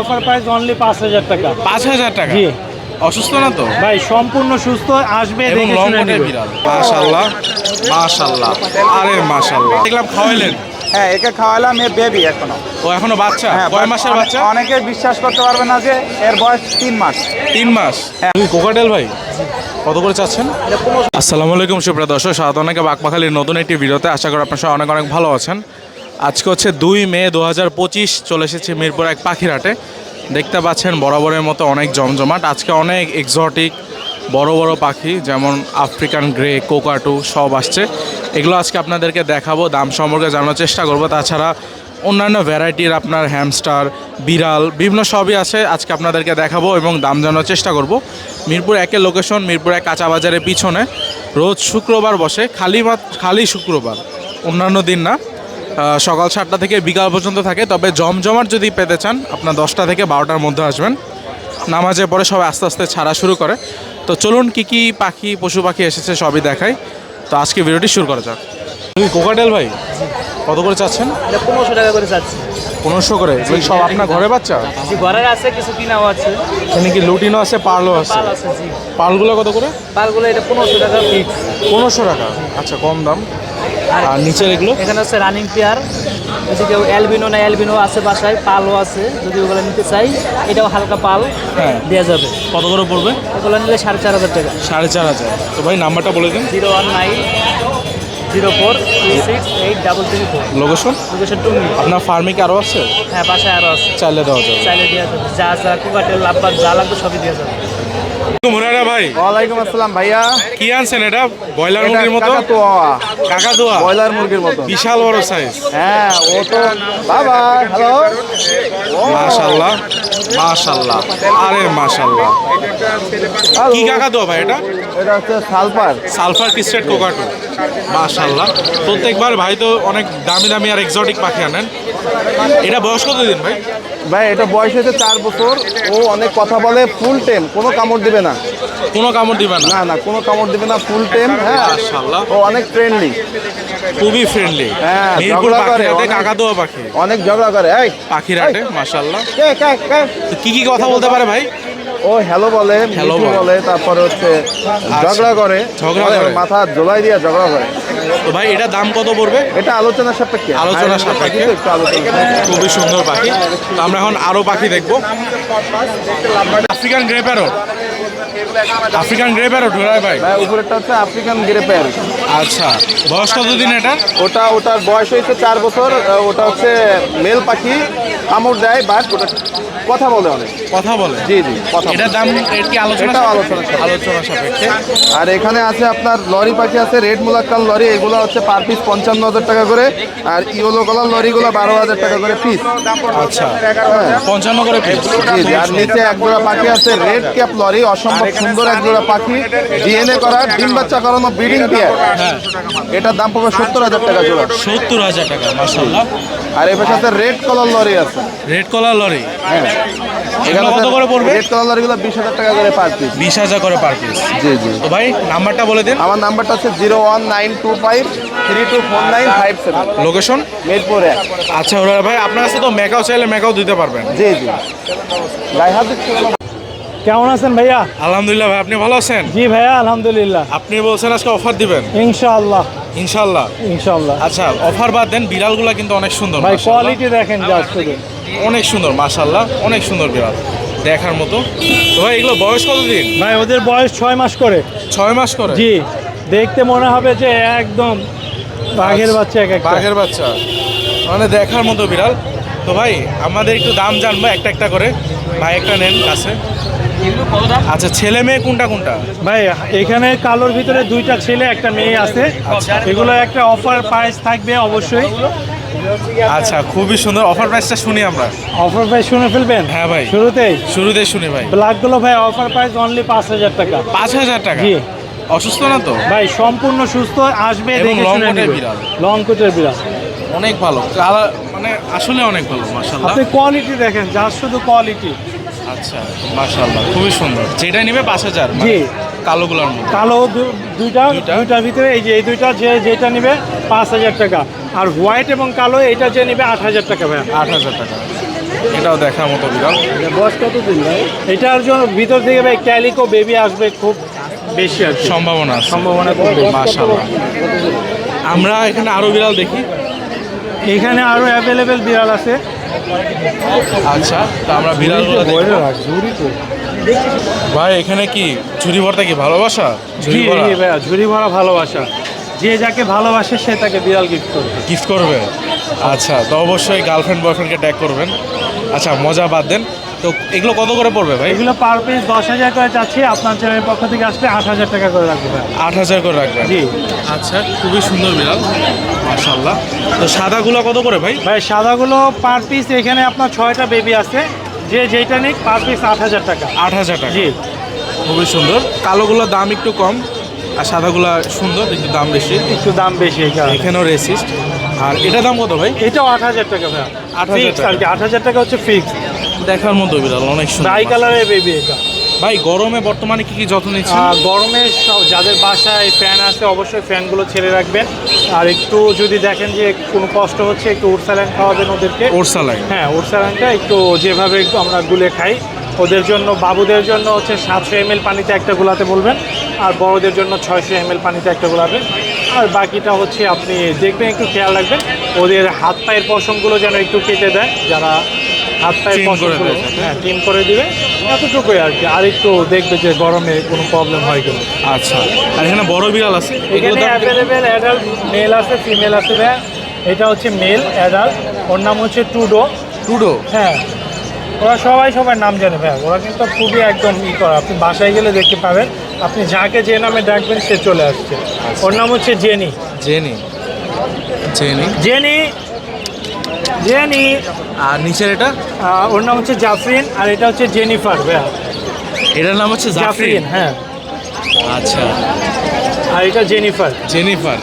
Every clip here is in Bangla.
অফার প্রাইস অনলি পাঁচ হাজার টাকা। পাঁচ হাজার টাকা? জি। অসুস্থ না তো? ভাই সম্পূর্ণ সুস্থ আসবে দেখে শুনে নেবে। আরে মাশাল্লাহ দেখলাম খাওয়াইলেন? হ্যাঁ একে খাওয়ালাম এর বেবি এখনও। ও এখনও বাচ্চা? হ্যাঁ কয় মাসের বাচ্চা? অনেকে বিশ্বাস করতে পারবে না যে এর বয়স তিন মাস। তিন মাস? তুমি কোকাটেল ভাই কত করে চাচ্ছেন? আসসালামু আলাইকুম সুপ্রিয় দর্শক স্বাগত অনেকে বাকমাখালির নতুন একটি ভিডিওতে। আশা করি আপনার সবাই অনেক অনেক ভালো আছেন। আজকে হচ্ছে দুই মে দু হাজার পঁচিশ, চলে এসেছি মিরপুর এক পাখিরহাটে দেখতে পাচ্ছেন বরাবরের মতো অনেক জমজমাট। আজকে অনেক এক্সোটিক বড় বড় পাখি, যেমন আফ্রিকান গ্রে কোকাটু সব আসছে। এগুলো আজকে আপনাদেরকে দেখাবো, দাম সম্পর্কে জানার চেষ্টা করব। তাছাড়া অন্যান্য ভ্যারাইটির আপনার হ্যামস্টার বিড়াল, বিভিন্ন সবই আছে আজকে আপনাদেরকে দেখাবো এবং দাম জানার চেষ্টা করব। মিরপুর একের লোকেশন মিরপুর এক কাঁচা বাজারের পিছনে। রোজ শুক্রবার বসে, খালি খালি শুক্রবার। অন্যান্য দিন না। সকাল সাতটা থেকে বিকাল পর্যন্ত থাকে তবে জমজমাট যদি পেতে চান আপনার দশটা থেকে বারোটার মধ্যে আসবেন। নামাজের পরে সবাই আস্তে আস্তে ছাড়া শুরু করে। তো চলুন কি কি পাখি পশু পাখি এসেছে সবই দেখাই। তো আজকে ভিডিওটি শুরু করা যাক। তুমি কোকাটেল ভাই কত করে চাচ্ছেন? পনেরোশো টাকা করে যাচ্ছে পনেরোশো করে? এগুলো সব আপনার ঘরে বাচ্চা? ঘরের আছে কিছু কিনাও আছে। এখানে কি লুটিনও আছে পার্লও আছে? পালগুলো কত করে? পালগুলো এটা পনেরোশো টাকা ফিক্স পনেরোশো টাকা। আচ্ছা কম দাম। আর নিচের এগুলো? এখানে হচ্ছে রানিং পেয়ার যদি কেউ অ্যালবিনো না অ্যালবিনো আছে বাসায় পালও আছে যদি ওগুলো নিতে চাই এটাও হালকা পাল হ্যাঁ। দেওয়া যাবে। কত করে পড়বে? এগুলো নিলে সাড়ে চার হাজার টাকা। সাড়ে চার হাজার। তো ভাই নাম্বারটা বলে দিন। Zero one nine zero four three six eight double three four. Location location Tongi আপনার ফার্মে কি আরও আছে? হ্যাঁ বাসায় আরও আছে। চাইলে দেওয়া যাবে। চাইলে দেওয়া যাবে। যা যা কুকাটেল লাভবার যা লাগবে সবই দেওয়া যাবে। মুরারা ভাই। ওয়ালাইকুম আসসালাম ভাইয়া। কি আনছেন এটা? ব্রয়লার মুরগির মতো? কাকাতুয়া, ব্রয়লার মুরগির মতো। বিশাল বড় সাইজ হ্যাঁ ও তো বাবা হ্যালো মাশাল্লাহ মাশাল্লাহ আরে মাশাল্লাহ কি কাকাতুয়া ভাই এটা? এটা হচ্ছে সালপার সালফার ক্রিস্টেড কোকাটু। প্রত্যেকবার ভাই তো অনেক দামি দামি আর এক্সোটিক পাখি আনেন। এটা বয়স কত দিন ভাই? ভাই এটা বয়স হয়েছে চার বছর। ও অনেক কথা বলে ফুল টেম কোনো কামড় দিবে না। কোনো কামড় দিবে না। না না কোনো কামড় দিবে না ফুল টেম হ্যাঁ। ও অনেক ফ্রেন্ডলি খুবই ফ্রেন্ডলি হ্যাঁ, ঝগড়া করে। কাকাতুয়া পাখি। অনেক ঝগড়া করে এই। কে কে কে কি কি কথা বলতে পারে ভাই? ও হ্যালো বলে মিঠু বলে। তারপরে হচ্ছে ঝগড়া করে। ঝগড়া করে। মাথা জোলাই দিয়ে ঝগড়া করে। তো ভাই এটা দাম কত পড়বে? এটা আলোচনা সাপেক্ষে। আলোচনা আর সাপেক্ষে। খুবই সুন্দর পাখি। তো আমরা এখন আরও পাখি দেখব। African grey parrot African grey parrot ভাই। ভাই উপরেরটা হচ্ছে আফ্রিকান গ্রেপের। আচ্ছা। বয়স কতদিন এটা? ওটা ওটার বয়স হয়েছে চার বছর। ওটা হচ্ছে মেল পাখি কামড় দেয় বাট ওটা কথা বলে অনেক। কথা বলে? জি জি কথা। এটার দাম এর কি আলোচনা এটাও আলোচনা আলোচনা সাপেক্ষে। আর এখানে আছে আপনার লরি পাখি আছে রেড মুলাক্কাল লরি এগুলো হচ্ছে পার পিস পঞ্চান্ন হাজার টাকা করে। আর ইয়েলো কালার লরিগুলো বারো হাজার টাকা করে পিস আচ্ছা। হ্যাঁ। পঞ্চান্ন করে পিস জি জি আর নিচে এক জোড়া পাখি আছে রেড ক্যাপ লরি অসম্ভব সুন্দর এক জোড়া পাখি। ডিএনএ করা ডিম বাচ্চা করানো ব্রিডিং পেয়ার। হ্যাঁ। এটার দাম পড়বে সত্তর হাজার টাকা জোড়া। সত্তর হাজার টাকা মাসাল্লাহ আর এর সাথে রেড কালার লরি আছে। Red colour lory. হ্যাঁ। এগুলো কত করে পড়বে? রেড কালার লরিগুলো বিশ হাজার টাকা করে পার পিস বিশ হাজার করে পার পিস জি জি। তো ভাই নাম্বারটা বলে দিন। আমার নাম্বারটা হচ্ছে zero one nine two five three two four nine five seven. Location Mirpur এক। আচ্ছা ওরা ভাই আপনার কাছে তো মেকাও চাইলে মেকাও দিতে পারবেন। জি জি। গায়ে হাত কেমন আছেন ভাইয়া? আলহামদুলিল্লাহ ভাই আপনি ভালো আছেন? জি ভাইয়া আলহামদুলিল্লাহ। আপনি বলছেন আজকে অফার দিবেন? ইনশাআল্লাহ। ইনশাল্লাহ ইনশাআল্লাহ। আচ্ছা অফার বাদ দেন বিড়ালগুলো কিন্তু অনেক সুন্দর ভাই। কোয়ালিটি দেখেন জাস্ট অনেক সুন্দর মাশাল্লাহ অনেক সুন্দর বিড়াল দেখার মতো। তো ভাই এগুলো বয়স কতদিন? ভাই ওদের বয়স ছয় মাস করে। ছয় মাস করে? জি দেখতে মনে হবে যে একদম বাঘের বাচ্চা এক বাঘের বাচ্চা। মানে দেখার মতো বিড়াল। তো ভাই আমাদের একটু দাম জানব একটা একটা করে। ভাই একটা নেন কাছে। আচ্ছা ছেলে মেয়ে কোনটা কোনটা? ভাই এখানে কালোর ভিতরে দুইটা ছেলে একটা মেয়ে আছে। এগুলো একটা অফার প্রাইস থাকবে অবশ্যই। আচ্ছা খুবই সুন্দর। অফার প্রাইসটা শুনি আমরা। অফার প্রাইস শুনে ফেলবেন? হ্যাঁ ভাই। শুরুতেই? শুরুতে শুনি ভাই। ব্ল্যাকগুলো ভাই অফার প্রাইস অনলি পাঁচ হাজার টাকা। পাঁচ হাজার টাকা? জি। অসুস্থ না তো? ভাই সম্পূর্ণ সুস্থ আসবে দেখে শুনে নেবে। বিড়াল। লং কোটের বিড়াল। অনেক ভালো। কালার মানে আসলে অনেক ভালো মাশাল্লাহ আপনি কোয়ালিটি দেখেন যার শুধু কোয়ালিটি আচ্ছা মাশাল্লাহ খুবই সুন্দর। যেটা নিবে পাঁচ হাজার মানে জি। কালোগুলোর মধ্যে। কালো দুইটা? দুইটার ভিতরে এই যে এই দুইটা যে যেটা নেবে পাঁচ হাজার টাকা। আর হোয়াইট এবং কালো এটা যে নেবে আট হাজার টাকা ভাই আট হাজার টাকা। এটাও দেখার মতো বিড়াল। বয়স কতদিন ভাই? এটার জন্য ভিতর থেকে ভাই ক্যালিকো বেবি আসবে খুব বেশি আর সম্ভাবনা আছে। সম্ভাবনা খুব বেশি। মাশাআল্লাহ। আমরা এখানে আরও বিড়াল দেখি। এখানে আরও অ্যাভেলেবেল বিড়াল আছে। আচ্ছা তা আমরা বিড়ালগুলো দেখব। ভাই এখানে কি ঝুড়ি ভর্তা কি ভালোবাসা? ঝুড়ি ভাইয়া ঝুরি ভরা ভালোবাসা। যে যাকে ভালোবাসে সে তাকে বিড়াল গিফট করবে। গিফট করবে? আচ্ছা তো অবশ্যই গার্লফ্রেন্ড বয়ফ্রেন্ডকে ট্যাগ করবেন। আচ্ছা মজা বাদ দেন। তো এগুলো কত করে পড়বে ভাই? এগুলো পার পিস দশ হাজার করে চাচ্ছি আপনার চ্যানেলের পক্ষ থেকে আসলে আট হাজার টাকা করে রাখব আট হাজার করে রাখবেন? জি। আচ্ছা খুবই সুন্দর বিড়াল মাশাল্লাহ তো সাদাগুলো কত করে ভাই? ভাই সাদাগুলো পার পিস এখানে আপনার ছয়টা বেবি আছে। যে যেটা নিক পার পিস আট হাজার টাকা। আট হাজার টাকা। জি। খুবই সুন্দর। কালোগুলোর দাম একটু কম। আর সাদাগুলো সুন্দর একটু দাম বেশি। একটু দাম বেশি। এখানেও রেসিস্ট আর এটা দাম কত ভাই? এটাও আট হাজার টাকা ভাই 8,000 ফিক্স টাকা। আর কি আট হাজার টাকা হচ্ছে ফিক্স দেখার মতো বিড়াল অনেক সুন্দর ট্রাই কালারের বেবি এটা। ভাই গরমে বর্তমানে কি কি যত্ন নিচ্ছেন? আহ, গরমে যাদের বাসায় ফ্যান আছে অবশ্যই ফ্যানগুলো ছেড়ে রাখবেন। আর একটু যদি দেখেন যে কোনো কষ্ট হচ্ছে একটু উড়সাল্যান্ড খাওয়াবেন ওদেরকে। ওরসা লাগে হ্যাঁ উড়সাল্যান্ডটা একটু যেভাবে একটু আমরা গুলে খাই। ওদের জন্য বাবুদের জন্য হচ্ছে সাতশো এম পানিতে একটা গুলাতে বলবেন আর বড়দের জন্য ছয়শো এম পানিতে একটা গুলাবেন আর বাকিটা হচ্ছে আপনি দেখবেন একটু খেয়াল রাখবেন ওদের হাত পায়ের পশমগুলো যেন একটু কেটে দেয় যারা হাত পায়ের পশমগুলো হ্যাঁ টিম করে দিবে এতটুকুই আর কি। আর একটু দেখবে যে গরমে কোনো প্রবলেম হয় কিনা। আচ্ছা আর এখানে বড় বিড়াল আছে? এখানে অ্যাভেলেবেল অ্যাডাল্ট মেল আছে ফিমেল আছে। এটা হচ্ছে মেল অ্যাডাল্ট ওর নাম হচ্ছে টুডো। টুডো? হ্যাঁ। ওরা সবাই সবার নাম জানে ভাইয়া ওরা কিন্তু খুবই একদম ই করা। আপনি বাসায় গেলে দেখতে পাবেন। আপনি যাকে যে নামে ডাকবেন সে চলে আসছে। ওর নাম হচ্ছে Jenny. Jenny. Jenny. Jenny. Jenny. আর নিচের এটা? ওর নাম হচ্ছে জাফরিন আর এটা হচ্ছে জেনিফার ভাইয়া। এটার নাম হচ্ছে জাফরিন হ্যাঁ। আচ্ছা। আর এটা জেনিফার জেনিফার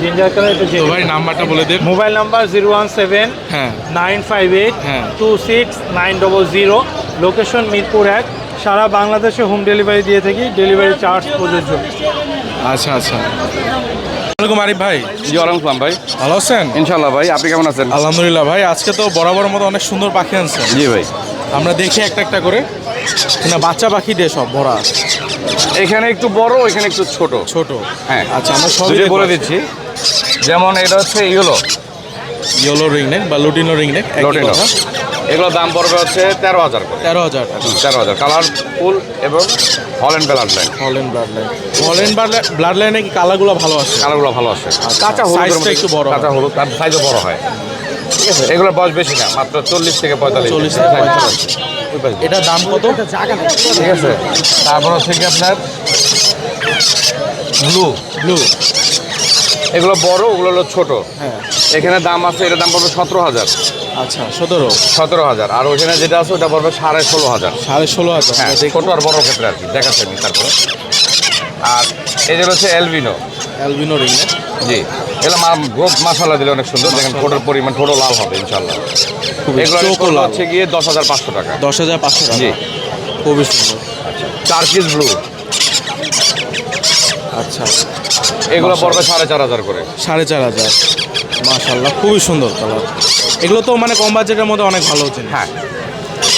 জিঞ্জার কালার এটা জেনিফার ভাই নাম্বারটা বলে দেন mobile number zero one seven হ্যাঁ। নাইন ফাইভ এইট হ্যাঁ। Two six nine double zero location Mirpur এক। সারা বাংলাদেশে হোম ডেলিভারি দিয়ে থাকি। ডেলিভারি চার্জ প্রযোজ্য। আচ্ছা আচ্ছা। আসসালামাইকুম আরিফ ভাই। জি ভাই। ভালো আছেন? ইনশাল্লাহ ভাই আপনি কেমন আছেন? আলহামদুলিল্লাহ ভাই আজকে তো বরাবর মতো অনেক সুন্দর পাখি আনছেন। জি ভাই। আমরা দেখি একটা একটা করে। না বাচ্চা পাখি দিয়ে সব ভরা। এখানে একটু বড় এখানে একটু ছোট। ছোট। হ্যাঁ। আচ্ছা আমরা দেখব। বলে দিচ্ছি। যেমন এটা হচ্ছে ইয়েলো। ইয়েলো রিং নেক বা লুটিনো রিং নেক লোটেনো। এগুলোর দাম পড়বে হচ্ছে তেরো হাজার করে। তেরো হাজার তেরো হাজার। কালার ফুল এবং হল্যান্ড ব্লাড লাইন হলেন ব্লাড লাইন হলেন ব্লাড ব্লাড লাইনে কি কালারগুলো ভালো আছে? কালারগুলো ভালো আসে কাঁচা হলুদ একটু বড় হয়। কাঁচা হলুদ তার সাইজও বড় হয়। ঠিক আছে। এগুলোর বয়স বেশি না মাত্র চল্লিশ থেকে পঁয়তাল্লিশ। চল্লিশ থেকে পঁয়তাল্লিশ। এটার দাম কত? ঠিক আছে। তারপর হচ্ছে কি আপনার? ব্লু ব্লু এগুলো বড় ওগুলো হলো ছোট। হ্যাঁ। এখানে দাম আছে এটার দাম পড়বে সতেরো হাজার। আচ্ছা সতেরো। সতেরো হাজার। আর ওইখানে যেটা আছে ওটা পড়বে সাড়ে ষোলো হাজার। সাড়ে ষোলো হাজার। হ্যাঁ ছোট আর বড় ক্ষেত্রে আর কি। দেখাচ্ছে আমি তারপরে। আর এই যে হচ্ছে এলবিনো অ্যালবিনো রিং জি। এগুলো মশলা দিলে অনেক সুন্দর। দেখেন ঠোঁটের পরিমাণ ঠোঁটও লাল হবে ইনশাল্লাহ এগুলো হচ্ছে গিয়ে দশ হাজার পাঁচশো টাকা। দশ হাজার পাঁচশো টাকা। জি। খুবই সুন্দর। চার পিস ব্লু আচ্ছা। এগুলো পড়বে সাড়ে চার হাজার করে। সাড়ে চার হাজার। মাশাল্লাহ খুবই সুন্দর কালার। এগুলো তো মানে কম বাজেটের মধ্যে অনেক ভালো হচ্ছে। হ্যাঁ।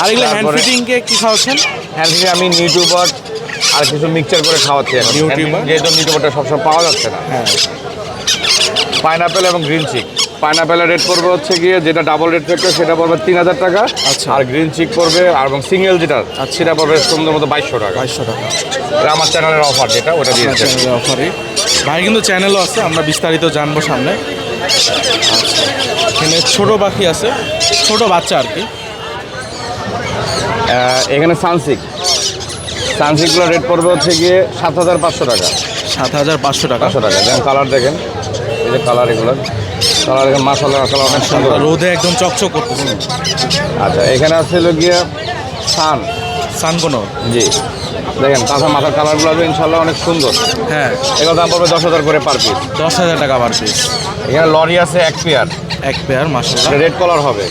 আর এগুলো হ্যান্ড ফিটিংকে কি খাওয়াচ্ছেন? হ্যাঁ থেকে আমি নিউটিউবার আর কিছু মিক্সচার করে খাওয়াচ্ছি? যেহেতু নিউটিউবারটা সবসময় পাওয়া যাচ্ছে না। হ্যাঁ। পাইনাপেল এবং গ্রিন চিক। পাইনাপেলের রেট পড়বে হচ্ছে গিয়ে যেটা ডাবল রেট থাকবে সেটা পড়বে তিন হাজার টাকা। আচ্ছা। আর গ্রিন চিক পড়বে আর এবং সিঙ্গেল যেটা সেটা পড়বে সুন্দর মতো বাইশশো টাকা। বাইশশো টাকা। এটা আমার চ্যানেলের অফার যেটা ওটা দিয়ে চ্যানেলের অফারই ভাই কিন্তু চ্যানেলও আছে আমরা বিস্তারিত জানব সামনে। আচ্ছা এখানে ছোটো পাখি আছে ছোট বাচ্চা আর কি। এখানে সানসিক। সানসিকগুলোর রেট পড়বে হচ্ছে গিয়ে সাত হাজার পাঁচশো টাকা। সাত হাজার পাঁচশো টাকা। পাঁচশো টাকা। দেখেন কালার দেখেন। যে কালার এগুলো। কালার এখানে মাসালা কালার অনেক সুন্দর। রোদে একদম চকচক করতেছে। আচ্ছা এখানে আছে হলো গিয়ে সান সান কোনো? জি। দেখেন কাঁচা মাথার কালারগুলো ইনশাল্লাহ অনেক সুন্দর। হ্যাঁ। এগুলো দাম পড়বে দশ হাজার করে পার পিস দশ হাজার টাকা পার পিস এখানে লরি আছে এক পেয়ার। এক পেয়ার মাসাল্লাহ রেড কালার হবে।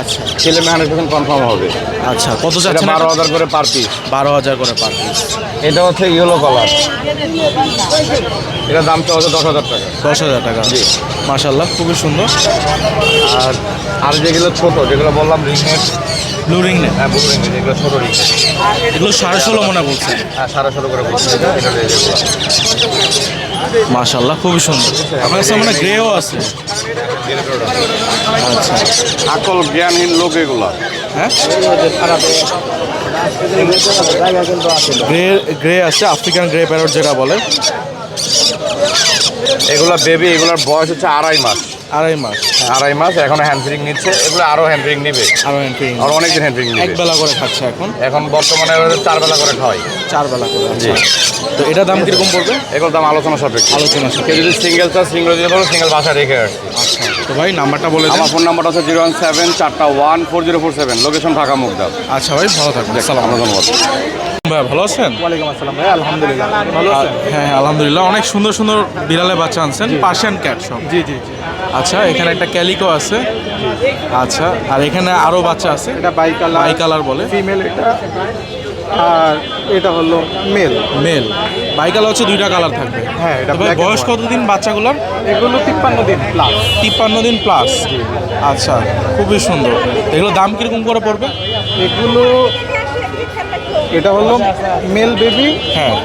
আচ্ছা। ছেলে মেয়ে হান্ড্রেড পার্সেন্ট কনফার্ম হবে। আচ্ছা কত যাচ্ছে বারো হাজার করে পার পিস বারো হাজার করে পার পিস এটা হচ্ছে ইয়েলো কালার এটা দামটা হচ্ছে দশ হাজার টাকা। দশ হাজার টাকা। মাসাল্লাহ খুবই সুন্দর। আর আর যেগুলো ছোট যেগুলো বললাম রিংনেট ব্লু রিং হ্যাঁ বুঝলেন যেগুলো ছোট রিং এগুলো সাড়ে ষোলো মনে বলছে। হ্যাঁ সাড়ে ষোলো করে বলছি। এটা এটা যেগুলো মাসাল্লাহ খুবই সুন্দর। আপনার কাছে মানে গ্রেও আছে? আচ্ছা। আকল জ্ঞানহীন লোক এগুলো। হ্যাঁ? গ্রে গ্রে আছে আফ্রিকান গ্রে প্যারট যেটা বলে। এগুলো বেবি এগুলার বয়স হচ্ছে আড়াই মাস। আড়াই মাস। আড়াই মাস এখন হ্যান্ড ফ্রিং নিচ্ছে এগুলো আরও হ্যান্ড ফ্রিং নিবে। আরও এন্ট্রি আর অনেকদিন হ্যান্ড ফ্রিং এক বেলা করে খাচ্ছে এখন? এখন বর্তমানে চার বেলা করে খাওয়াই। চার বেলা করে জি। তো এটা দাম কীরকম পড়বে? এগুলোর দাম আলোচনা সাপেক্ষে। আলোচনা সাপেক্ষে। কেউ যদি সিঙ্গেল চার সিঙ্গেল দিয়ে বলো সিঙ্গেল বাসায় রেখে আসছি তো ভাই নাম্বারটা বলে আমার ফোন নাম্বারটা হচ্ছে জিরো ওয়ান সেভেন চারটা one four zero four seven. Location Dhaka Mugda. আচ্ছা ভাই ভালো থাকবেন। সালাম আমরা ধন্যবাদ। ভাই ভালো আছেন? ওয়ালাইকুম আসসালাম ভাই আলহামদুলিল্লাহ। ভালো হ্যাঁ হ্যাঁ, আলহামদুলিল্লাহ। অনেক সুন্দর সুন্দর বিড়ালের বাচ্চা আনছেন পার্সিয়ান ক্যাট সব। জি জি আচ্ছা এখানে একটা ক্যালিকো আছে। আচ্ছা আর এখানে আরও বাচ্চা আছে। এটা বাই কালার বাই কালার বলে। ফিমেল এটা। আর এটা হলো মেল মেল বাই কালার হচ্ছে দুইটা কালার থাকবে। হ্যাঁ, এটা বয়স। কতদিন বাচ্চাগুলোর? এগুলো তিপ্পান্ন দিন প্লাস তিপ্পান্ন দিন প্লাস আচ্ছা খুবই সুন্দর। এগুলো দাম কীরকম করে পড়বে? এগুলো এটা হলো মেল বেবি হ্যাঁ।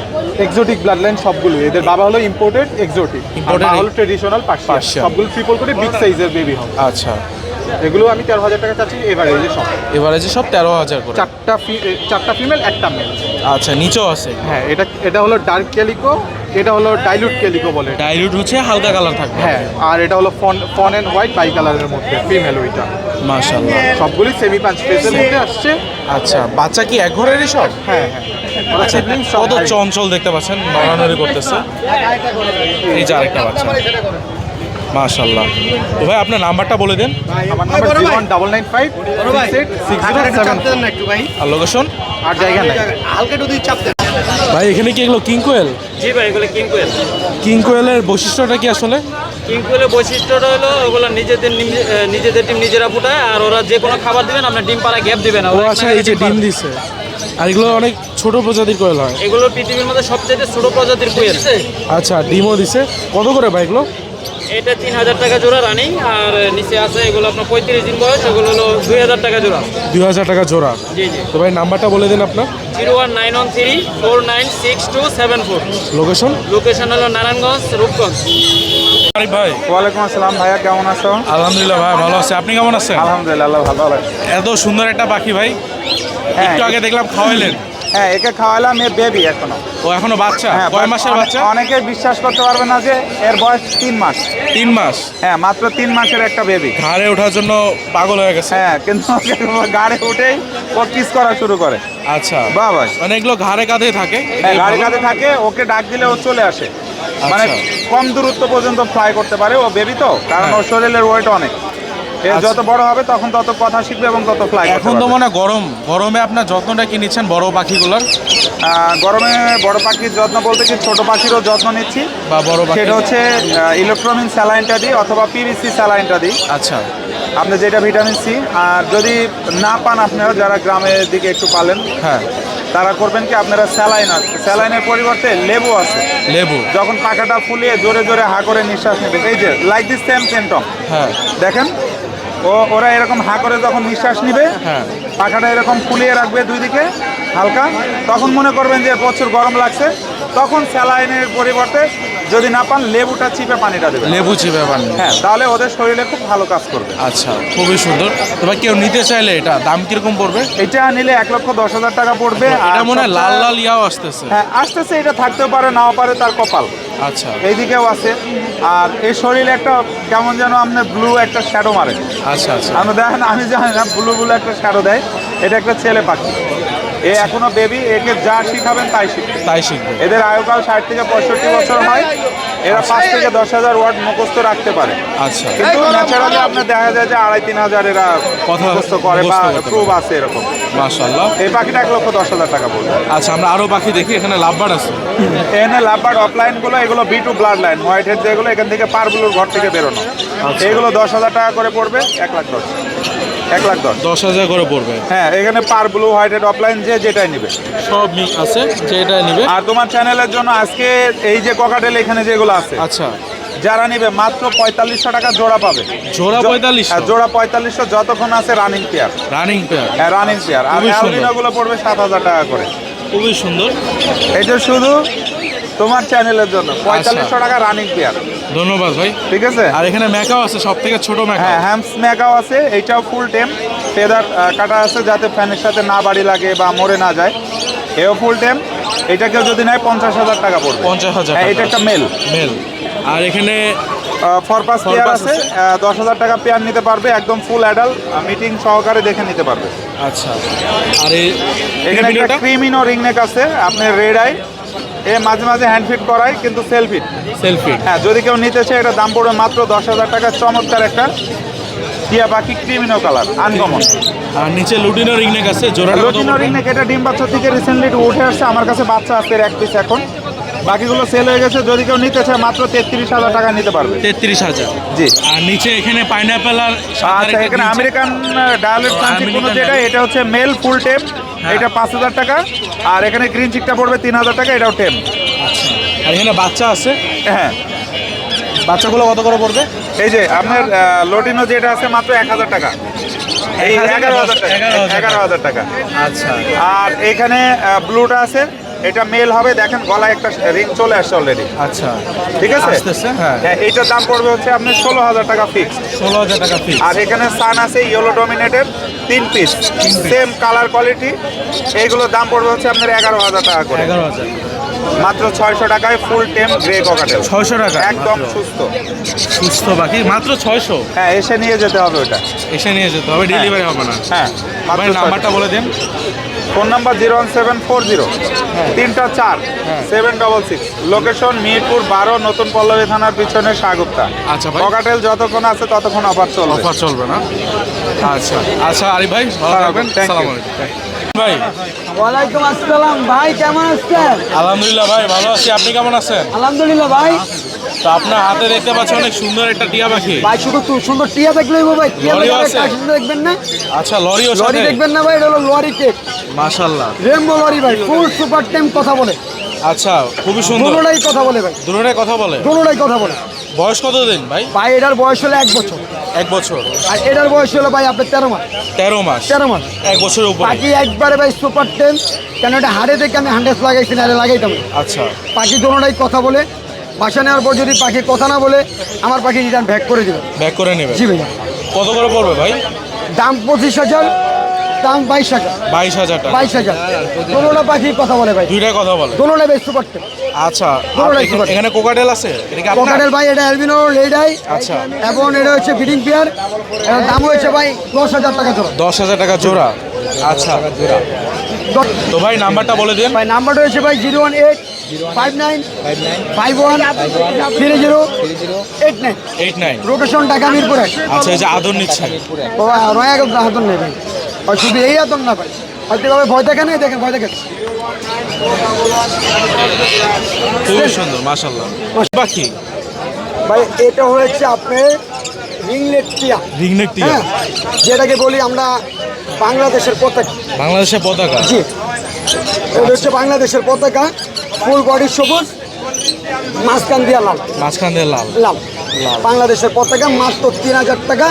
এক্সোটিক ব্লাড লাইন সবগুলো। এদের বাবা হলো ইম্পোর্টেড এক্সোটিক মা হলো ট্রেডিশনাল পার্সিয়ান। সবগুলো ট্রিপল করে বিগ সাইজের বেবি হবে। আচ্ছা। এগুলো আমি তেরো হাজার টাকা চাচ্ছি এভারেজে সব। এভারেজে যে সব তেরো হাজার করে। চারটা চারটা ফিমেল একটা মেল আচ্ছা নিচেও আছে। হ্যাঁ এটা এটা হলো ডার্ক ক্যালিকো এটা হলো ডাইলুট ক্যালিকো বলে। ডাইলুট হচ্ছে হালকা কালার থাকবে। হ্যাঁ আর এটা হলো ফন ফন অ্যান্ড হোয়াইট বাই কালারের মধ্যে ফিমেল ওইটা। মাশাল্লাহ সবগুলি সেমি পাঁচ পেসের মধ্যে আসছে। আচ্ছা বাচ্চা কি এক ঘরেরই সব? হ্যাঁ হ্যাঁ। siblings কত চঞ্চল দেখতে পাচ্ছেন নড়ানড়ি করতেছে। এই যে আরেকটা বাচ্চা। মাশাল্লাহ তো ভাই আপনার নাম্বারটা বলে দিন। আমার number zero one double nine five six zero seven আর লোকেশন আর জায়গা নেই। ভাই এখানে কি এগুলো কিং কোয়েল? জি ভাই এগুলো কিং কোয়েল। কিং কোয়েলের বৈশিষ্ট্যটা কি আসলে? কিং কোয়েলের বৈশিষ্ট্যটা হলো ওগুলো নিজেদের নিজেদের ডিম নিজেরা ফুটায় আর ওরা যে কোনো খাবার দিবেন আপনার ডিম পাড়া গ্যাপ দিবেন ও আচ্ছা এই যে ডিম দিছে। আর এগুলো অনেক ছোট প্রজাতির কোয়েল হয়। এগুলো পৃথিবীর মধ্যে সবচেয়ে ছোট প্রজাতির কোয়েল। আচ্ছা ডিমও দিছে। কত করে ভাই এগুলো? এটা তিন হাজার টাকা জোড়া রানিং আর নিচে আছে এগুলো আপনার পঁয়ত্রিশ দিন বয়স এগুলো হলো দুই হাজার টাকা জোড়া। দুই হাজার টাকা জোড়া। জি জি। তো ভাই নাম্বারটা বলে দিন আপনার। Zero one nine one three four nine six two seven four. Location location হলো নারায়ণগঞ্জ রূপগঞ্জ। ভাই। ওয়ালাইকুম আসসালাম ভাইয়া কেমন আছো? আলহামদুলিল্লাহ ভাই ভালো আছে। আপনি কেমন আছেন? আলহামদুলিল্লাহ আল্লাহ ভালো এত সুন্দর একটা পাখি ভাই। হ্যাঁ। একটু আগে দেখলাম খাওয়াইলেন। হ্যাঁ একে খাওয়ালাম এর বেবি এখনও। ও এখনও বাচ্চা? কয় মাসের বাচ্চা? অনেকে বিশ্বাস করতে পারবে না যে এর বয়স তিন মাস। তিন মাস? হ্যাঁ মাত্র তিন মাসের একটা বেবি ঘাড়ে ওঠার জন্য পাগল হয়ে গেছে? হ্যাঁ কিন্তু গাড়ি উঠেই ও কিস করা শুরু করে। আচ্ছা। ভাই মানে এগুলো ঘাড়ে কাঁধে থাকে? হ্যাঁ গাড়ি কাঁধে থাকে ওকে ডাক দিলে ও চলে আসে। মানে আচ্ছা। কম দূরত্ব পর্যন্ত ফ্লাই করতে পারে ও বেবি তো কারণ হ্যাঁ। ওর শরীরের ওয়েট অনেক। এ। যত বড় হবে তখন তত কথা শিখবে এবং তত ফ্লাই এখন তো মনে গরম গরমে আপনার যত্নটা কি নিচ্ছেন বড় পাখিগুলোর? গরমে বড় পাখির যত্ন বলতে কি ছোট পাখিরও যত্ন নিচ্ছি। বা বড় পাখি সেটা হচ্ছে ইলেকট্রমিন স্যালাইনটা দিই অথবা পিভিসি স্যালাইনটা দিই। আচ্ছা। আপনি যেটা ভিটামিন সি আর যদি না পান আপনারা যারা গ্রামের দিকে একটু পালেন হ্যাঁ। তারা করবেন কি আপনারা স্যালাইন আছে স্যালাইনের পরিবর্তে লেবু আছে। লেবু। যখন পাখাটা ফুলিয়ে জোরে জোরে হা করে নিঃশ্বাস নেবে এই যে লাইক দিস সেম সিমটম হ্যাঁ। দেখেন ও ওরা এরকম হা করে যখন নিঃশ্বাস নিবে হ্যাঁ। পাখাটা এরকম ফুলিয়ে রাখবে দুই দিকে হালকা। তখন মনে করবেন যে প্রচুর গরম লাগছে। তখন স্যালাইনের পরিবর্তে যদি না পান লেবুটা চিপে পানিটা দেবেন। লেবু চিপে পান। হ্যাঁ তাহলে ওদের শরীরে খুব ভালো কাজ করবে। আচ্ছা খুবই সুন্দর। তবে কেউ নিতে চাইলে এটা দাম কীরকম পড়বে? এটা নিলে এক লক্ষ দশ হাজার টাকা পড়বে আর এটা মনে হয় লাল লাল ইয়াও আসতেছে। হ্যাঁ আসতেছে এটা থাকতেও পারে নাও পারে তার কপাল। আচ্ছা। এইদিকেও আছে। আর এই শরীরে একটা কেমন যেন আপনার ব্লু একটা শ্যাডো মারে। আচ্ছা আচ্ছা। আপনি দেখেন আমি জানি না ব্লু ব্লু একটা শ্যাডো দেয়। এটা একটা ছেলে পাখি। এ এখনও বেবি একে যা শিখাবেন তাই শিখবে। তাই শিখবে। এদের আয়ুকাল ষাট থেকে পঁয়ষট্টি বছর হয়। এরা পাঁচ থেকে দশ হাজার ওয়াট মুখস্থ রাখতে পারে। আচ্ছা। কিন্তু ন্যাচারালি আপনার দেখা যায় যে আড়াই তিন হাজার এরা কথা মুখস্থ করে বা প্রুভ আছে এরকম। মাশাল্লাহ এই পাখিটা এক লক্ষ দশ হাজার টাকা পড়বে। আচ্ছা আমরা আরও পাখি দেখি এখানে লাভবার আছে। এখানে লাভবার্ড অফলাইনগুলো এগুলো B two blood line white head যেগুলো এখান থেকে পারগুলোর ঘর থেকে বেরোনো। আচ্ছা। এগুলো দশ হাজার টাকা করে পড়বে এক লাখ দশ। এক লাখ দশ। দশ হাজার করে পড়বে। হ্যাঁ এখানে pair blue white head opaline যে যেটাই নিবে। সব আছে যেটা নিবে। আর তোমার চ্যানেলের জন্য আজকে এই যে ককাটেল এখানে যেগুলো আছে। আচ্ছা। যারা নিবে মাত্র পঁয়তাল্লিশশো টাকা জোড়া পাবে। জোড়া পঁয়তাল্লিশশো? হ্যাঁ, জোড়া পঁয়তাল্লিশশো যতক্ষণ আছে রানিং পেয়ার রানিং পেয়ার হ্যাঁ রানিং পেয়ার আরগুলো পড়বে সাত হাজার টাকা করে। খুবই সুন্দর। এটা শুধু তোমার চ্যানেলের জন্য। পঁয়তাল্লিশশো টাকা রানিং পেয়ার ধন্যবাদ ভাই। ঠিক আছে? আর এখানে ম্যাকাও আছে সব থেকে ছোট ম্যাকা হ্যাঁ হ্যামস ম্যাকাও আছে এইটাও ফুল টেম ফেদার কাটা আছে যাতে ফ্যানের সাথে না বাড়ি লাগে বা মরে না যায়। এও ফুল টেম এটাকেও যদি নেয় পঞ্চাশ হাজার টাকা পড়বে। পঞ্চাশ হাজার হ্যাঁ, এটা একটা মেল মেল আর এখানে ফরপাস পেয়ার আছে দশ হাজার টাকা পেয়ার নিতে পারবে একদম ফুল অ্যাডাল্ট মিটিং সহকারে দেখে নিতে পারবে। আচ্ছা। আর এই এখানে একটা? ক্রিমিনো রিংনেক আছে আপনার রেড আই এ মাঝে মাঝে হ্যান্ড ফিট করাই কিন্তু সেলফিট সেলফি হ্যাঁ যদি কেউ নিতে চায় এটা দাম পড়বে মাত্র দশ হাজার টাকা। চমৎকার একটা টিয়া পাখি ক্রিমিনো কালার আনকমন আর নিচে লুটিনো রিংনেক আছে জোড়া কত রিংনেক এটা ডিম বাচ্চা থেকে রিসেন্টলি উঠে আসছে। আমার কাছে বাচ্চা আছে এক পিস এখন। বাকিগুলো সেল হয়ে গেছে যদি কেউ নিতে চায় মাত্র তেত্রিশ হাজার টাকা নিতে পারবে। তেত্রিশ হাজার। জি। আর নিচে এখানে পাইনাপেল আর আচ্ছা এখানে আমেরিকান ডায়ালেট ফ্রান্সিক কোনো যেটা এটা হচ্ছে মেল ফুল টেপ হ্যাঁ। এটা পাঁচ হাজার টাকা। আর এখানে গ্রিন চিকটা পড়বে তিন হাজার টাকা এটাও টেম আর এখানে বাচ্চা আছে? হ্যাঁ। বাচ্চাগুলো কত করে পড়বে? এই যে আপনার লোটিনো যেটা আছে মাত্র এক হাজার টাকা। এই এগারো হাজার টাকা। এগারো হাজার টাকা। আচ্ছা। আর এখানে ব্লুটা আছে এটা মেল হবে দেখেন গলায় একটা রিং চলে আসছে অলরেডি আচ্ছা। ঠিক আছে? হ্যাঁ। হ্যাঁ এইটার দাম পড়বে হচ্ছে আপনার ষোলো হাজার টাকা ফিক্স ষোলো হাজার টাকা ফিক্স আর এখানে সান আছে ইয়েলো ডমিনেটেড তিন পিস সেম কালার কোয়ালিটি এইগুলোর দাম পড়বে হচ্ছে আপনার এগারো হাজার টাকা করে। এগারো হাজার। মাত্র ছয়শো টাকায় ফুল টেম গ্রে ককাটেল ছয়শো টাকা। একদম সুস্থ। সুস্থ বাকি মাত্র ছয়শো? হ্যাঁ এসে নিয়ে যেতে হবে ওটা। এসে নিয়ে যেতে হবে ডেলিভারি হবে না। হ্যাঁ নাম্বারটা বলে দেন। Phone number zero one seven four zero. তিনটা চার। Seven double six. Location Mirpur বারো নতুন পল্লবী থানার পিছনে সাগুপ্তা। আচ্ছা ভাই। ককাটেল যতক্ষণ আছে ততক্ষণ অফার চলবে। অফার চলবে না? আচ্ছা। আচ্ছা আরিফ ভাই ভালো হ্যাঁ, থাকবেন. ভাই। ওয়ালাইকুম আসসালাম। ভাই কেমন আছেন? আলহামদুলিল্লাহ ভাই ভালো আছি। আপনি কেমন আছেন? আলহামদুলিল্লাহ ভাই। তো আপনার হাতে দেখতে পাচ্ছি অনেক সুন্দর একটা টিয়া পাখি। ভাই শুধু সুন্দর টিয়া দেখলেই ভাই। টিয়া দেখে দেখবেন না? আচ্ছা লরিও লরি দেখবেন না ভাই এটা হলো লরি কেক মাশাল্লাহ রেমবো লরি ভাই ফুল সুপার টেম কথা বলে। আচ্ছা খুবই সুন্দর। দুটোটাই কথা বলে ভাই। দুটোটাই কথা বলে? দুটোটাই কথা বলে। বয়স কত দিন ভাই? ভাই এটার বয়স হলো এক বছর। এক বছর। আর এটার বয়স হলো ভাই আপনার তেরো মাস। তেরো মাস? তেরো মাস। এক বছরের উপরে। পাখি একবারে ভাই সুপার টেম। কেন এটা হাড়ে থেকে আমি হান্ড্রেড লাগাইছি না লাগাইতাম। আচ্ছা। পাখি দুটোটাই কথা বলে। বাসা নেওয়ার পর যদি পাখি কথা না বলে আমার পাখি রিটার্ন ব্যাক করে দেবে। ব্যাক করে নেবে। জি ভাইয়া। কত করে পড়বে ভাই? দাম পঁচিশ হাজার দাম বাইশ হাজার। বাইশ হাজার টাকা। বাইশ হাজার। দোনোটা পাখি কথা বলে ভাই। দুইটা কথা বলে। দোনোটা বেশ টেম আচ্ছা এখানে- কোকাটেল আছে? এটা কি আপনার? পকেটের ভাই এটা অ্যালবিনো লেডাই। আচ্ছা। এবং এটা হচ্ছে বিডিং পেয়ার এটার দাম হয়েছে ভাই দশ হাজার টাকা জোড়া। দশ হাজার টাকা জোড়া। আচ্ছা। দশ- তো ভাই নাম্বারটা বলে দিন। ভাই নাম্বারটা হয়েছে ভাই zero one eight five nine five one three zero eight nine eight nine মিরপুরে আচ্ছা এই যে আদর নিচ্ছেন বাবা নয় একদম হাতন নেই ভাই। আর শুধু এই না ভাই। হয়তো ভাবে ভয় দেখে নেই? দেখেন ভয় দেখেন খুবই সুন্দর মাশাল্লাহ পাখি ভাই এটা হয়েছে আপনার রিংলেট টিয়া রিংনেক টিয়া হ্যাঁ যেটাকে বলি আমরা বাংলাদেশের পতাকা। বাংলাদেশের পতাকা? জি। এটা হচ্ছে বাংলাদেশের পতাকা। ফুল বডি সবুজ মাঝখান দিয়া লাল। মাঝখান দিয়ে লাল। লাল। বাংলাদেশের পতাকা মাত্র তিন হাজার টাকা।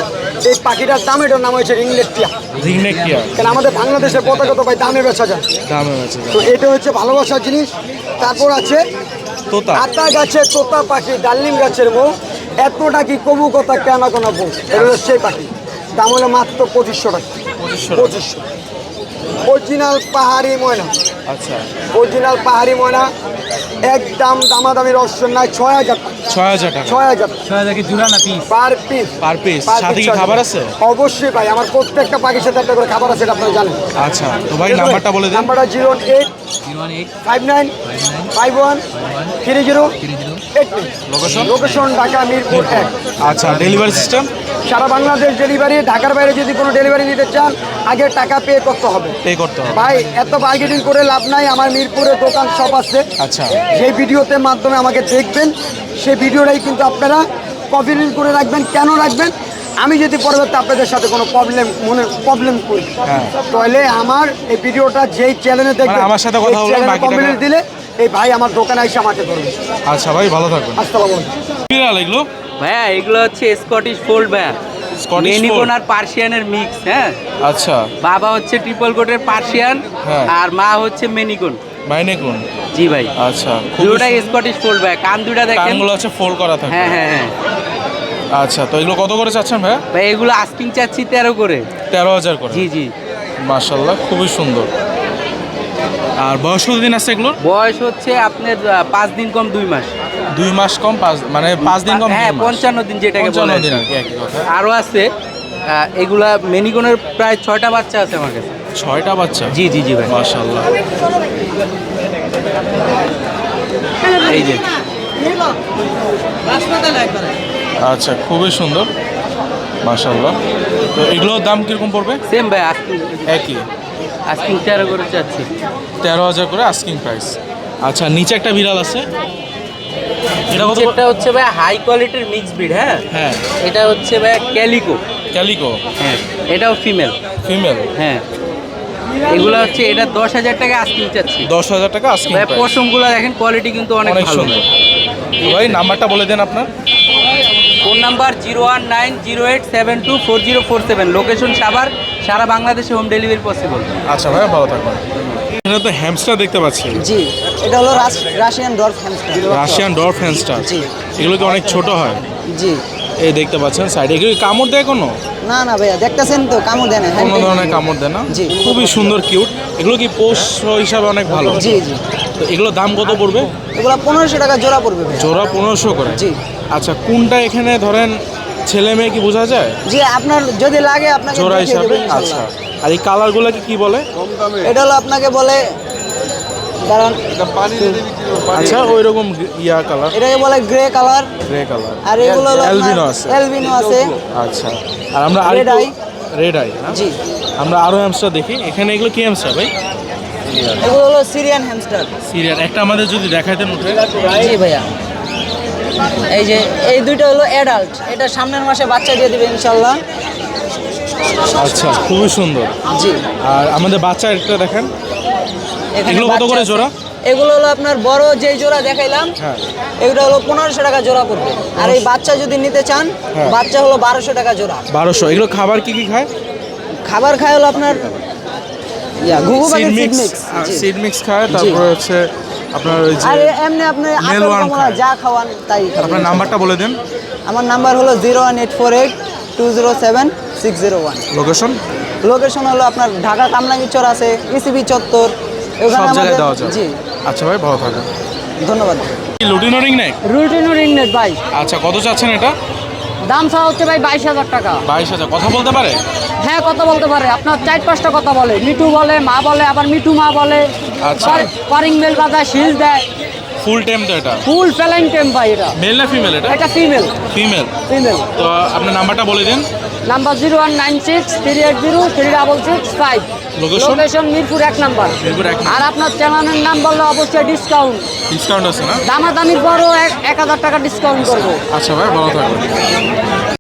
এই পাখিটার দাম এটার নাম হয়েছে রিংলেট টিয়া। রিংনেক টিয়া। কেন আমাদের বাংলাদেশের পতাকা তো ভাই দামে বেচা যায়। দামে আছে তো এটা হচ্ছে ভালোবাসার জিনিস। তারপর আছে তোতা। আতা গাছের তোতা পাখি ডালিম গাছের বউ। এতটা কি কবু কথা কেনা কেন বউ? এটা হলো সেই পাখি। দাম হলো মাত্র পঁচিশশো টাকা। পঁচিশশো পঁচিশশো। অরিজিনাল পাহাড়ি ময়না। আচ্ছা। অরিজিনাল পাহাড়ি ময়না একদম দামাদামি রহস্য নাই ছয় হাজার টাকা। ছয় হাজার টাকা। ছয় হাজার ছয় হাজার কি জুড়া না piece per piece per piece সাথে কি খাবার আছে? অবশ্যই ভাই আমার প্রত্যেকটা পাখির সাথে একটা করে খাবার আছে এটা আপনারা জানেন। আচ্ছা তো ভাই নাম্বারটা বলে দিন। নাম্বারটা zero eight zero eight five nine five one three zero eight Location? Location Dhaka Mirpur এক। আচ্ছা ডেলিভারি সিস্টেম সারা বাংলাদেশ ডেলিভারি ঢাকার বাইরে যদি কোনো ডেলিভারি নিতে চান আগে টাকা পে করতে হবে। পে করতে হবে। ভাই এত বার্গেনিং করে লাভ নাই আমার মিরপুরে দোকান সব আছে। আচ্ছা। সেই ভিডিওতে মাধ্যমে আমাকে দেখবেন সেই ভিডিওটাই কিন্তু আপনারা কপিলিং করে রাখবেন। কেন রাখবেন? আমি যদি পরবর্তী আপনাদের সাথে কোনো প্রবলেম মনে প্রবলেম করি হ্যাঁ। তাহলে আমার এই ভিডিওটা যেই চ্যানেলে দেখবেন মানে আমার সাথে কথা বলবেন, বাকি কমেন্ট দিলে এই ভাই আমার দোকানে এসে আমাকে ধরবে। আচ্ছা ভাই ভালো থাকবেন। আসসালামু আলাইকুম। এগুলো? ভাইয়া এগুলো হচ্ছে স্কটিশ ফোল্ড ভাইয়া। মেনিকন? আর পার্সিয়ানের মিক্স হ্যাঁ। আচ্ছা। বাবা হচ্ছে ট্রিপল কোটের পার্সিয়ান হ্যাঁ। আর মা হচ্ছে মেনিকন জি ভাই। আচ্ছা স্কটিশ ফোল্ড ভাই কান দুটা দেখেন। কানগুলো হচ্ছে ফোল্ড করা থাকে। হ্যাঁ হ্যাঁ হ্যাঁ। আচ্ছা তো এগুলো কত করে চাচ্ছেন ভাই? ভাই এগুলো আস্কিং চাচ্ছি তেরো করে। তেরো হাজার করে। জি জি। মাশাল্লাহ খুবই সুন্দর। আর বয়স কতদিন আছে এগুলোর? বয়স হচ্ছে আপনার পাঁচ দিন কম দুই মাস। দুই মাস কম পাঁচ মানে পাঁচ দিন কম হ্যাঁ। পঞ্চান্ন দিন যেটাকে বলে দিন আর কি একই কথা। আরও আছে এগুলা মেনিকনের প্রায় ছয়টা বাচ্চা আছে আমার কাছে। ছয়টা বাচ্চা? জি জি জি ভাই। মাশাল্লাহ এই যে। আচ্ছা খুবই সুন্দর। মাশাল্লাহ তো এগুলোর দাম কীরকম পড়বে? সেম ভাই একই। আস্কিং তেরো করে চাচ্ছি। তেরো হাজার করে আস্কিং প্রাইস আচ্ছা নিচে একটা বিড়াল আছে। এটা কত যেটা হচ্ছে ভাই হাই কোয়ালিটির মিক্স ব্রিড হ্যাঁ? হ্যাঁ। এটা হচ্ছে ভাই ক্যালিকো ক্যালিকো হ্যাঁ। এটাও ফিমেল ফিমেল হ্যাঁ। এগুলো হচ্ছে এটা দশ হাজার টাকা আস্কিং চাচ্ছি। দশ হাজার টাকা আস্কিং ভাই পশমগুলো দেখেন কোয়ালিটি কিন্তু অনেক সুন্দর। ভাই নাম্বারটা বলে দেন আপনার। Phone number zero one nine zero eight seven two four zero four seven. Location Savar সারা বাংলাদেশে হোম ডেলিভারি পসিবল। আচ্ছা ভাই ভালো থাকবেন। এখানে তো হ্যামস্টার দেখতে পাচ্ছি। জি এটা হলো Russian dwarf hamster Russian dwarf hamster জি। এগুলো কি অনেক ছোট হয়? জি। এই দেখতে পাচ্ছেন সাইডে। কি কামড় দেয় কোনো? না না ভাইয়া দেখতেছেন তো কামড় দেয় না কোনো ধরনের কামড় দেয় না? জি। খুবই সুন্দর কিউট এগুলো কি পোষ হিসাবে অনেক ভালো? জি জি। তো এগুলো দাম কত পড়বে? এগুলো পনেরোশো টাকা জোড়া পড়বে জোড়া পনেরোশো করে। জি। আচ্ছা কোনটা এখানে ধরেন ছেলে মেয়ে কি বোঝা যায়? জি আপনার যদি লাগে আপনাকে জোড়া দেখিয়ে হিসাবে? দেবো আচ্ছা। ইনশাল্লাহ। আর এই কালারগুলোকে কি বলে? এটা হলো আপনাকে বলে কারণ আচ্ছা ওই রকম ইয়া কালার। এটাকে বলে গ্রে কালার। Grey colour. আর এগুলো হলো অ্যালবিনো আছে। এলবিনো আছে। আচ্ছা। আর আমরা Red eye। রেড আই জি। আমরা আরও হ্যামস্টার দেখি। এখানে এগুলো কি হ্যামস্টার ভাই? এগুলো হলো সিরিয়ান হ্যামস্টার সিরিয়াল একটা আমাদের যদি দেখাইতেন উঠে। জি ভাইয়া। এই যে এই দুইটা হলো অ্যাডাল্ট এটা সামনের মাসে বাচ্চা দিয়ে দিবে ইনশাল্লাহ। আচ্ছা খুবই সুন্দর। জি। আর আমাদের বাচ্চা একটা দেখেন। এগুলো কত করে জোড়া? এগুলো হলো আপনার বড় যেই জোড়া দেখাইলাম হ্যাঁ। এগুলো হলো পনেরোশো টাকা জোড়া পড়বে। আর এই বাচ্চা যদি নিতে চান হ্যাঁ। বাচ্চা হলো বারোশো টাকা জোড়া। বারোশো। এগুলো খাবার কি কি খায়? খাবার খায় হলো আপনার সিড মিক্স সিড মিক্স খায় তারপরে হচ্ছে আপনার ওই আর যে এমনি আপনি আপেল মেলওয়ার্ম যা খাওয়ান তাই খাবেন। আপনার নাম্বারটা বলে দেন। আমার নাম্বার হলো zero one eight four eight two zero seven six zero one. Location location হলো আপনার ঢাকা কামরাঙ্গীচর আছে ইসিবি চত্বর। সব জায়গায় আমাদের- দেওয়া যায় জি। আচ্ছা ভাই ভালো থাকবেন। ধন্যবাদ। লুটিনো রিং নেই? রুটিনু রিং নেট ভাই। আচ্ছা কত চাচ্ছেন এটা? দাম চা হচ্ছে ভাই বাইশ হাজার টাকা। বাইশ হাজার কথা বলতে পারে? হ্যাঁ কথা বলতে পারে। আপনার চার পাঁচটা কথা বলে। মিঠু বলে মা বলে আবার মিঠু মা বলে। আচ্ছা। পারিং বেল বাজায় শিল দেয়। ফুল টাইম তো এটা? ফুল ফেলাইং টেম ভাই এটা। মেল না ফিমেল এটা? এটা ফিমেল। ফিমেল। ফিমেল। তো আপনার নাম্বারটা বলে দিন। Number zero one nine six three eight zero three double six five? Location Mirpur এক নাম্বার। মিরপুর এক আর আপনার চ্যানেলের নাম বললে অবশ্যই ডিসকাউন্ট ডিসকাউন্ট আছে না? দামাদামির পরও এক হাজার টাকা ডিসকাউন্ট করব। আচ্ছা ভাই ভালো থাকবেন।